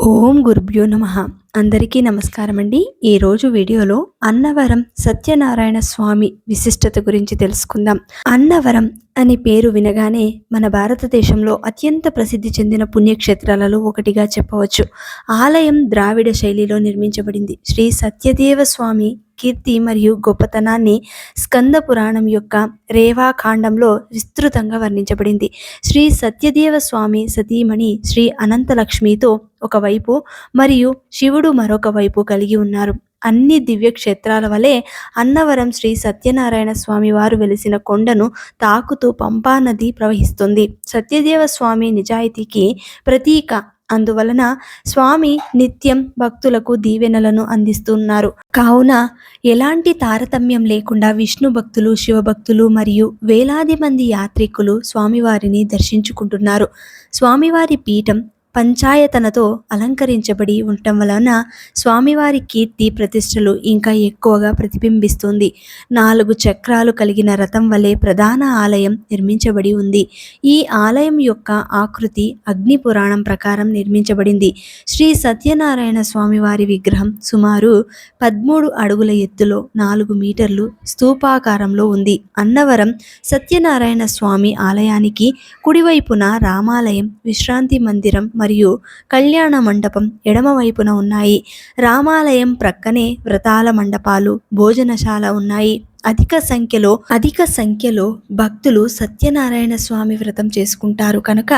ఓం గురుభ్యో నమ అందరికీ నమస్కారం అండి ఈరోజు వీడియోలో అన్నవరం సత్యనారాయణ స్వామి విశిష్టత గురించి తెలుసుకుందాం. అన్నవరం అనే పేరు వినగానే మన భారతదేశంలో అత్యంత ప్రసిద్ధి చెందిన పుణ్యక్షేత్రాలలో ఒకటిగా చెప్పవచ్చు. ఆలయం ద్రావిడ శైలిలో నిర్మించబడింది. శ్రీ సత్యదేవ స్వామి కీర్తి మరియు గొప్పతనాన్ని స్కంద పురాణం యొక్క రేవాఖాండంలో విస్తృతంగా వర్ణించబడింది. శ్రీ సత్యదేవ స్వామి సతీమణి శ్రీ అనంతలక్ష్మితో ఒకవైపు మరియు శివుడు మరొక వైపు కలిగి ఉన్నారు. అన్ని దివ్య క్షేత్రాల వలె అన్నవరం శ్రీ సత్యనారాయణ స్వామి వారు వెలిసిన కొండను తాకుతూ పంపా నది ప్రవహిస్తుంది. సత్యదేవ స్వామి నిజాయితీకి ప్రతీక. అందువలన స్వామి నిత్యం భక్తులకు దీవెనలను అందిస్తున్నారు. కావున ఎలాంటి తారతమ్యం లేకుండా విష్ణు భక్తులు శివభక్తులు మరియు వేలాది మంది యాత్రికులు స్వామివారిని దర్శించుకుంటున్నారు. స్వామివారి పీఠం పంచాయతనతో అలంకరించబడి ఉండటం వలన స్వామివారి కీర్తి ప్రతిష్టలు ఇంకా ఎక్కువగా ప్రతిబింబిస్తుంది. నాలుగు చక్రాలు కలిగిన రథం వలె ప్రధాన ఆలయం నిర్మించబడి ఉంది. ఈ ఆలయం యొక్క ఆకృతి అగ్ని పురాణం ప్రకారం నిర్మించబడింది. శ్రీ సత్యనారాయణ స్వామివారి విగ్రహం సుమారు పదమూడు అడుగుల ఎత్తులో నాలుగు మీటర్లు స్తూపాకారంలో ఉంది. అన్నవరం సత్యనారాయణ స్వామి ఆలయానికి కుడివైపున రామాలయం విశ్రాంతి మందిరం మరియు కళ్యాణ మండపం ఎడమవైపున ఉన్నాయి. రామాలయం ప్రక్కనే వ్రతాల మండపాలు భోజనశాల ఉన్నాయి. అధిక సంఖ్యలో అధిక సంఖ్యలో భక్తులు సత్యనారాయణ స్వామి వ్రతం చేసుకుంటారు. కనుక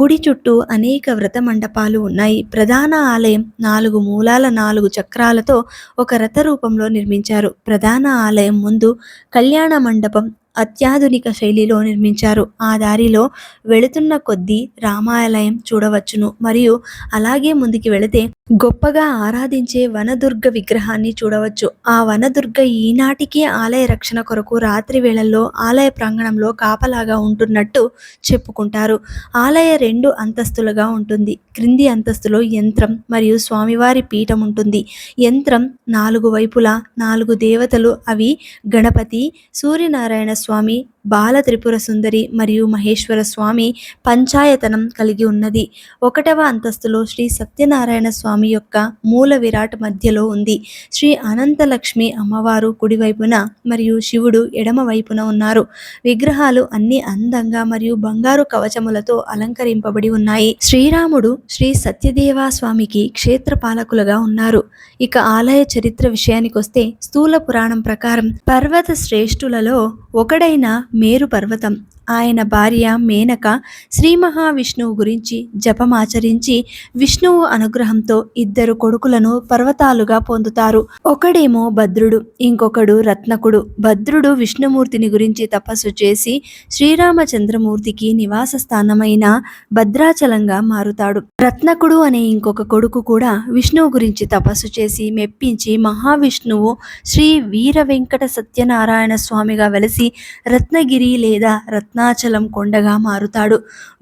గుడి చుట్టూ అనేక వ్రత మండపాలు ఉన్నాయి. ప్రధాన ఆలయం నాలుగు మూలాల నాలుగు చక్రాలతో ఒక రథ రూపంలో నిర్మించారు. ప్రధాన ఆలయం ముందు కళ్యాణ మండపం అత్యాధునిక శైలిలో నిర్మించారు. ఆ దారిలో వెళుతున్న కొద్దీ రామాలయం చూడవచ్చును. మరియు అలాగే ముందుకి వెళితే గొప్పగా ఆరాధించే వనదుర్గ విగ్రహాన్ని చూడవచ్చు. ఆ వనదుర్గ ఈనాటికి ఆలయ రక్షణ కొరకు రాత్రి వేళల్లో ఆలయ ప్రాంగణంలో కాపలాగా ఉంటున్నట్టు చెప్పుకుంటారు. ఆలయ రెండు అంతస్తులుగా ఉంటుంది. క్రింది అంతస్తులో యంత్రం మరియు స్వామివారి పీఠం ఉంటుంది. యంత్రం నాలుగు వైపులా నాలుగు దేవతలు అవి గణపతి సూర్యనారాయణ స్వామి బాల త్రిపుర సుందరి మరియు మహేశ్వర స్వామి పంచాయతనం కలిగి ఉన్నది. ఒకటవ అంతస్తులో శ్రీ సత్యనారాయణ స్వామి యొక్క మూల విరాట్ మధ్యలో ఉంది. శ్రీ అనంతలక్ష్మి అమ్మవారు కుడివైపున మరియు శివుడు ఎడమ వైపున ఉన్నారు. విగ్రహాలు అన్ని అందంగా మరియు బంగారు కవచములతో అలంకరింపబడి ఉన్నాయి. శ్రీరాముడు శ్రీ సత్యదేవా స్వామికి క్షేత్ర పాలకులుగా ఉన్నారు. ఇక ఆలయ చరిత్ర విషయానికొస్తే స్థూల పురాణం ప్రకారం పర్వత శ్రేష్ఠులలో ఒకడైన మేరు పర్వతం ఆయన భార్య మేనక శ్రీ మహావిష్ణువు గురించి జపమాచరించి విష్ణువు అనుగ్రహంతో ఇద్దరు కొడుకులను పర్వతాలుగా పొందుతారు. ఒకడేమో భద్రుడు ఇంకొకడు రత్నకుడు. భద్రుడు విష్ణుమూర్తిని గురించి తపస్సు చేసి శ్రీరామచంద్రమూర్తికి నివాస స్థానమైన భద్రాచలంగా మారుతాడు. రత్నకుడు అనే ఇంకొక కొడుకు కూడా విష్ణువు గురించి తపస్సు చేసి మెప్పించి మహావిష్ణువు శ్రీ వీర వెంకట సత్యనారాయణ స్వామిగా వెలసి రత్నగిరి లేదా రత్న రత్నాచలం కొండగా మారుతాడు.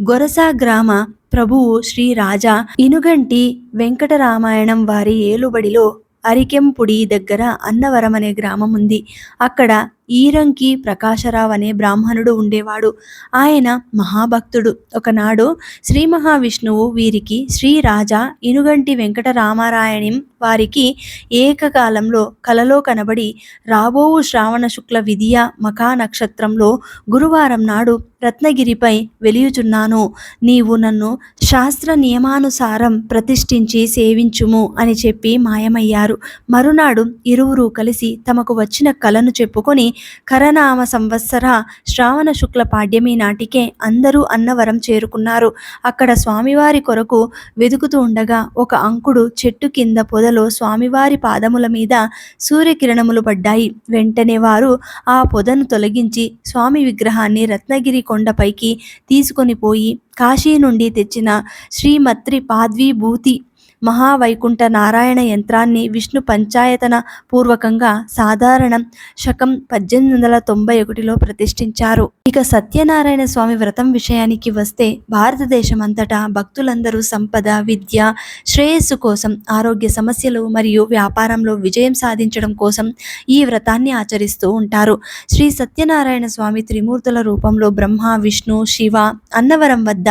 గొరస గ్రామ ప్రభువు శ్రీ రాజా ఇనుగంటి వెంకటరామాయణం వారి ఏలుబడిలో అరికెంపుడి దగ్గర అన్నవరం అనే గ్రామం ఉంది. అక్కడ ఈరంకి ప్రకాశరావు అనే బ్రాహ్మణుడు ఉండేవాడు. ఆయన మహాభక్తుడు. ఒకనాడు శ్రీ మహావిష్ణువు వీరికి శ్రీ రాజా ఇనుగంటి వెంకటరామారాయణం వారికి ఏకకాలంలో కలలో కనబడి రాబోవు శ్రావణ శుక్ల విధియ మఖా నక్షత్రంలో గురువారం నాడు రత్నగిరిపై వెలియుచున్నాను. నీవు నన్ను శాస్త్ర నియమానుసారం ప్రతిష్ఠించి సేవించుము అని చెప్పి మాయమయ్యారు. మరునాడు ఇరువురు కలిసి తమకు వచ్చిన కలను చెప్పుకొని కరనామ సంవత్సర శ్రావణ శుక్ల పాడ్యమి నాటికే అందరూ అన్నవరం చేరుకున్నారు. అక్కడ స్వామివారి కొరకు వెతుకుతూ ఉండగా ఒక అంకుడు చెట్టు కింద పొదలో స్వామివారి పాదముల మీద సూర్యకిరణములు పడ్డాయి. వెంటనే వారు ఆ పొదను తొలగించి స్వామి విగ్రహాన్ని రత్నగిరి కొండపైకి తీసుకొని పోయి కాశీ నుండి తెచ్చిన శ్రీమత్రి పాద్వీభూతి మహావైకుంఠ నారాయణ యంత్రాన్ని విష్ణు పంచాయతన పూర్వకంగా సాధారణం శకం పద్దెనిమిది వందల తొంభై ఒకటిలో ప్రతిష్ఠించారు. ఇక సత్యనారాయణ స్వామి వ్రతం విషయానికి వస్తే భారతదేశం అంతటా భక్తులందరూ సంపద విద్య శ్రేయస్సు కోసం ఆరోగ్య సమస్యలు మరియు వ్యాపారంలో విజయం సాధించడం కోసం ఈ వ్రతాన్ని ఆచరిస్తూ ఉంటారు. శ్రీ సత్యనారాయణ స్వామి త్రిమూర్తుల రూపంలో బ్రహ్మ విష్ణు శివ అన్నవరం వద్ద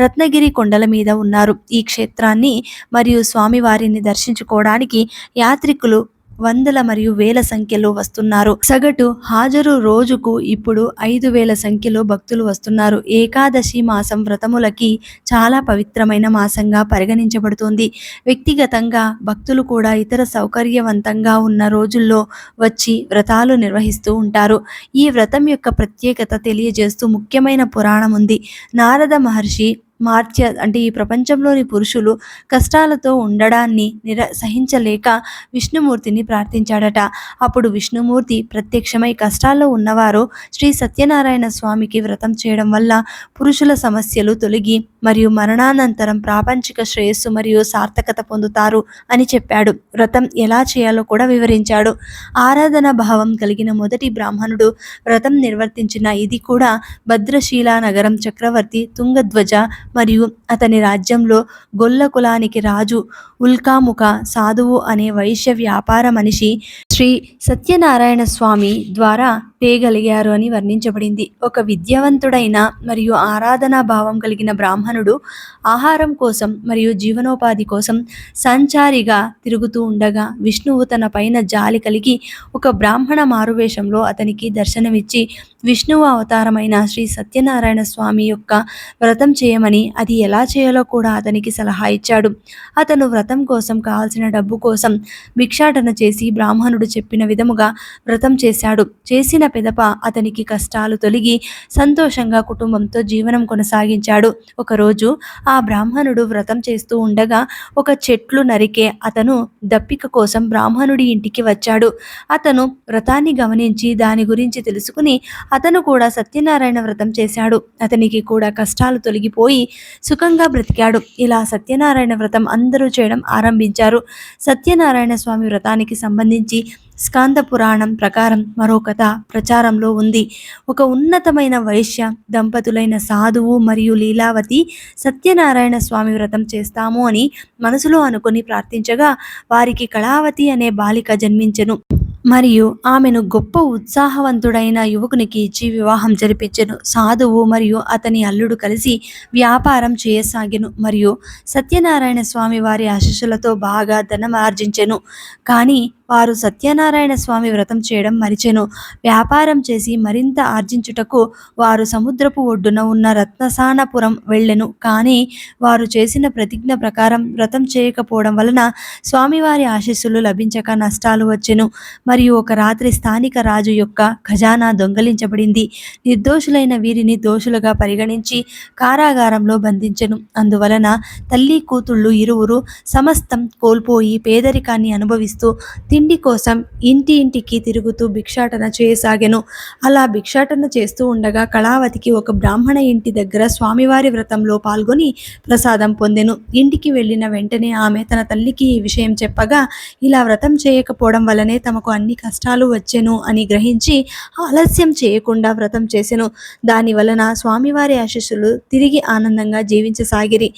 రత్నగిరి కొండల మీద ఉన్నారు. ఈ క్షేత్రాన్ని మరియు మరియు స్వామివారిని దర్శించుకోవడానికి యాత్రికులు వందల మరియు వేల సంఖ్యలో వస్తున్నారు. సగటు హాజరు రోజుకు ఇప్పుడు ఐదు వేల సంఖ్యలో భక్తులు వస్తున్నారు. ఏకాదశి మాసం వ్రతములకి చాలా పవిత్రమైన మాసంగా పరిగణించబడుతుంది. వ్యక్తిగతంగా భక్తులు కూడా ఇతర సౌకర్యవంతంగా ఉన్న రోజుల్లో వచ్చి వ్రతాలు నిర్వహిస్తూ ఉంటారు. ఈ వ్రతం యొక్క ప్రత్యేకత తెలియజేస్తూ ముఖ్యమైన పురాణం ఉంది. నారద మహర్షి మార్చే అంటే ఈ ప్రపంచంలోని పురుషులు కష్టాలతో ఉండడాన్ని నిర సహించలేక విష్ణుమూర్తిని ప్రార్థించాడట. అప్పుడు విష్ణుమూర్తి ప్రత్యక్షమై కష్టాల్లో ఉన్నవారు శ్రీ సత్యనారాయణ స్వామికి వ్రతం చేయడం వల్ల పురుషుల సమస్యలు తొలగి మరియు మరణానంతరం ప్రాపంచిక శ్రేయస్సు మరియు సార్థకత పొందుతారు అని చెప్పాడు. వ్రతం ఎలా చేయాలో కూడా వివరించాడు. ఆరాధన భావం కలిగిన మొదటి బ్రాహ్మణుడు వ్రతం నిర్వర్తించిన ఇది కూడా భద్రశీల నగరం చక్రవర్తి తుంగధ్వజ మరియు అతని రాజ్యంలో గొల్ల కులానికి రాజు ఉల్కాముఖ సాధువు అనే వైశ్య వ్యాపార మనిషి శ్రీ సత్యనారాయణ స్వామి ద్వారా చేయగలిగారు అని వర్ణించబడింది. ఒక విద్యావంతుడైన మరియు ఆరాధనా భావం కలిగిన బ్రాహ్మణుడు ఆహారం కోసం మరియు జీవనోపాధి కోసం సంచారిగా తిరుగుతూ ఉండగా విష్ణువు తన పైన జాలి కలిగి ఒక బ్రాహ్మణ మారువేషంలో అతనికి దర్శనమిచ్చి విష్ణువు అవతారమైన శ్రీ సత్యనారాయణ స్వామి యొక్క వ్రతం చేయమని అది ఎలా చేయాలో కూడా అతనికి సలహా ఇచ్చాడు. అతను వ్రతం కోసం కావాల్సిన డబ్బు కోసం భిక్షాటన చేసి బ్రాహ్మణుడు చెప్పిన విధముగా వ్రతం చేశాడు. చేసిన పెదప అతనికి కష్టాలు తొలగి సంతోషంగా కుటుంబంతో జీవనం కొనసాగించాడు. ఒకరోజు ఆ బ్రాహ్మణుడు వ్రతం చేస్తూ ఉండగా ఒక చెట్లు నరికే అతను దప్పిక కోసం బ్రాహ్మణుడి ఇంటికి వచ్చాడు. అతను వ్రతాన్ని గమనించి దాని గురించి తెలుసుకుని అతను కూడా సత్యనారాయణ వ్రతం చేశాడు. అతనికి కూడా కష్టాలు తొలగిపోయి సుఖంగా బ్రతికాడు. ఇలా సత్యనారాయణ వ్రతం అందరూ చేయడం ఆరంభించారు. సత్యనారాయణ స్వామి వ్రతానికి సంబంధించి స్కాంద పురాణం ప్రకారం మరో కథ ప్రచారంలో ఉంది. ఒక ఉన్నతమైన వైశ్య దంపతులైన సాధువు మరియు లీలావతి సత్యనారాయణ స్వామి వ్రతం చేస్తాము అని మనసులో అనుకుని ప్రార్థించగా వారికి కళావతి అనే బాలిక జన్మించెను. మరియు ఆమెను గొప్ప ఉత్సాహవంతుడైన యువకునికి ఇచ్చి వివాహం జరిపించెను. సాధువు మరియు అతని అల్లుడు కలిసి వ్యాపారం చేయసాగెను మరియు సత్యనారాయణ స్వామి వారి ఆశీస్సులతో బాగా ధనం ఆర్జించెను. కానీ వారు సత్యనారాయణ స్వామి వ్రతం చేయడం మరిచెను. వ్యాపారం చేసి మరింత ఆర్జించుటకు వారు సముద్రపు ఒడ్డున ఉన్న రత్నసానపురం వెళ్ళెను. కానీ వారు చేసిన ప్రతిజ్ఞ ప్రకారం వ్రతం చేయకపోవడం వలన స్వామివారి ఆశీస్సులు లభించక నష్టాలు వచ్చెను. మరియు ఒక రాత్రి స్థానిక రాజు యొక్క ఖజానా దొంగలించబడింది. నిర్దోషులైన వీరిని దోషులుగా పరిగణించి కారాగారంలో బంధించెను. అందువలన తల్లి కూతుళ్ళు ఇరువురు సమస్తం కోల్పోయి పేదరికాన్ని అనుభవిస్తూ తిండి కోసం ఇంటి ఇంటికి తిరుగుతూ భిక్షాటన చేయసాగెను. అలా భిక్షాటన చేస్తూ ఉండగా కళావతికి ఒక బ్రాహ్మణ ఇంటి దగ్గర స్వామివారి వ్రతంలో పాల్గొని ప్రసాదం పొందెను. ఇంటికి వెళ్ళిన వెంటనే ఆమె తన తల్లికి ఈ విషయం చెప్పగా ఇలా వ్రతం చేయకపోవడం వలనే తమకు అన్ని కష్టాలు వచ్చెను అని గ్రహించి ఆలస్యం చేయకుండా వ్రతం చేసెను. దాని వలన స్వామివారి ఆశీస్సులు తిరిగి ఆనందంగా జీవించసాగిరి.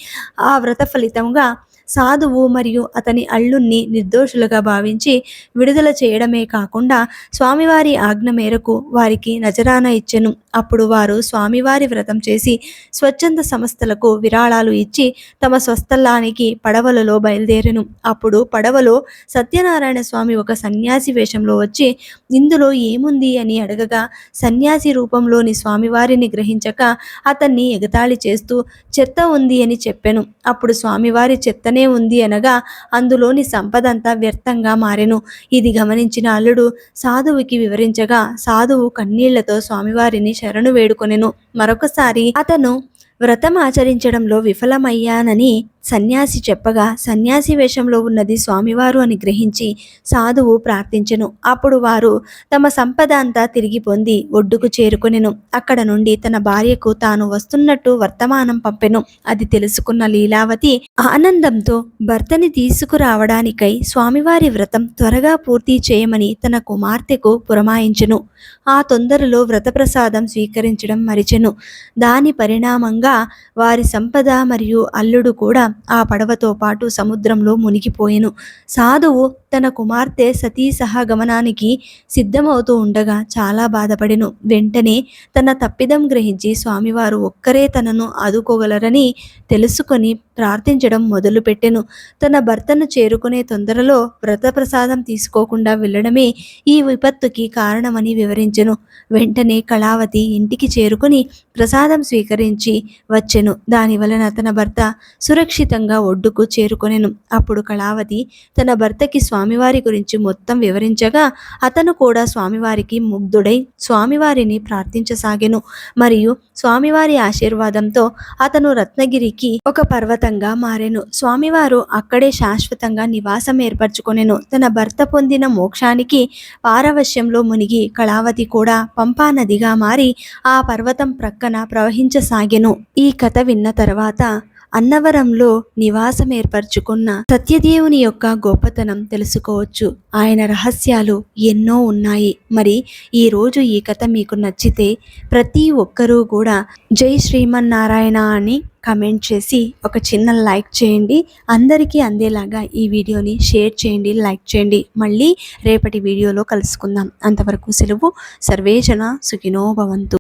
ఆ వ్రత ఫలితంగా సాధువు మరియు అతని అల్లుణ్ణి నిర్దోషులుగా భావించి విడుదల చేయడమే కాకుండా స్వామివారి ఆజ్ఞ మేరకు వారికి నజరాన ఇచ్చెను. అప్పుడు వారు స్వామివారి వ్రతం చేసి స్వచ్ఛంద సంస్థలకు విరాళాలు ఇచ్చి తమ స్వస్థలానికి పడవలలో బయలుదేరెను. అప్పుడు పడవలో సత్యనారాయణ స్వామి ఒక సన్యాసి వేషంలో వచ్చి ఇందులో ఏముంది? అని అడగగా సన్యాసి రూపంలోని స్వామివారిని గ్రహించక అతన్ని ఎగతాళి చేస్తూ చెత్త ఉంది అని చెప్పెను. అప్పుడు స్వామివారి చెత్తని ఉంది అనగా అందులోని సంపదంతా వ్యర్థంగా మారెను. ఇది గమనించిన అల్లుడు సాధువుకి వివరించగా సాధువు కన్నీళ్ళతో స్వామివారిని శరణు వేడుకొనెను. మరొకసారి అతను వ్రతం ఆచరించడంలో విఫలమయ్యానని సన్యాసి చెప్పగా సన్యాసి వేషంలో ఉన్నది స్వామివారు అని గ్రహించి సాధువు ప్రార్థించెను. అప్పుడు వారు తమ సంపద అంతా తిరిగి పొంది ఒడ్డుకు చేరుకొనెను. అక్కడ నుండి తన భార్యకు తాను వస్తున్నట్టు వర్తమానం పంపెను. అది తెలుసుకున్న లీలావతి ఆనందంతో భర్తని తీసుకురావడానికై స్వామివారి వ్రతం త్వరగా పూర్తి చేయమని తన కుమార్తెకు పురమాయించెను. ఆ తొందరలో వ్రతప్రసాదం స్వీకరించడం మరిచెను. దాని పరిణామంగా వారి సంపద మరియు అల్లుడు కూడా ఆ పడవతో పాటు సముద్రంలో మునిగిపోయెను. సాధువు తన కుమార్తె సతీ సహగమనానికి సిద్ధమవుతూ ఉండగా చాలా బాధపడెను. వెంటనే తన తప్పిదం గ్రహించి స్వామివారు ఒక్కరే తనను ఆదుకోగలరని తెలుసుకొని ప్రార్థించడం మొదలుపెట్టెను. తన భర్తను చేరుకునే తొందరలో వ్రతప్రసాదం తీసుకోకుండా వెళ్ళడమే ఈ విపత్తుకి కారణమని వివరించెను. వెంటనే కళావతి ఇంటికి చేరుకుని ప్రసాదం స్వీకరించి వచ్చెను. దాని వలన తన భర్త సురక్షిత సురక్షితంగా ఒడ్డుకు చేరుకొనెను. అప్పుడు కళావతి తన భర్తకి స్వామివారి గురించి మొత్తం వివరించగా అతను కూడా స్వామివారికి ముగ్ధుడై స్వామివారిని ప్రార్థించసాగెను. మరియు స్వామివారి ఆశీర్వాదంతో అతను రత్నగిరికి ఒక పర్వతంగా మారెను. స్వామివారు అక్కడే శాశ్వతంగా నివాసం ఏర్పరచుకొనెను. తన భర్త పొందిన మోక్షానికి పారవశ్యంలో మునిగి కళావతి కూడా పంపా నదిగా మారి ఆ పర్వతం ప్రక్కన ప్రవహించసాగెను. ఈ కథ విన్న తర్వాత అన్నవరంలో నివాసం ఏర్పరచుకున్న సత్యదేవుని యొక్క గొప్పతనం తెలుసుకోవచ్చు. ఆయన రహస్యాలు ఎన్నో ఉన్నాయి. మరి ఈ రోజు ఈ కథ మీకు నచ్చితే ప్రతి ఒక్కరూ కూడా జై శ్రీమన్నారాయణ అని కమెంట్ చేసి ఒక చిన్న లైక్ చేయండి. అందరికీ అందేలాగా ఈ వీడియోని షేర్ చేయండి లైక్ చేయండి. మళ్ళీ రేపటి వీడియోలో కలుసుకుందాం. అంతవరకు సెలవు. సర్వేజన సుఖినో భవంతు.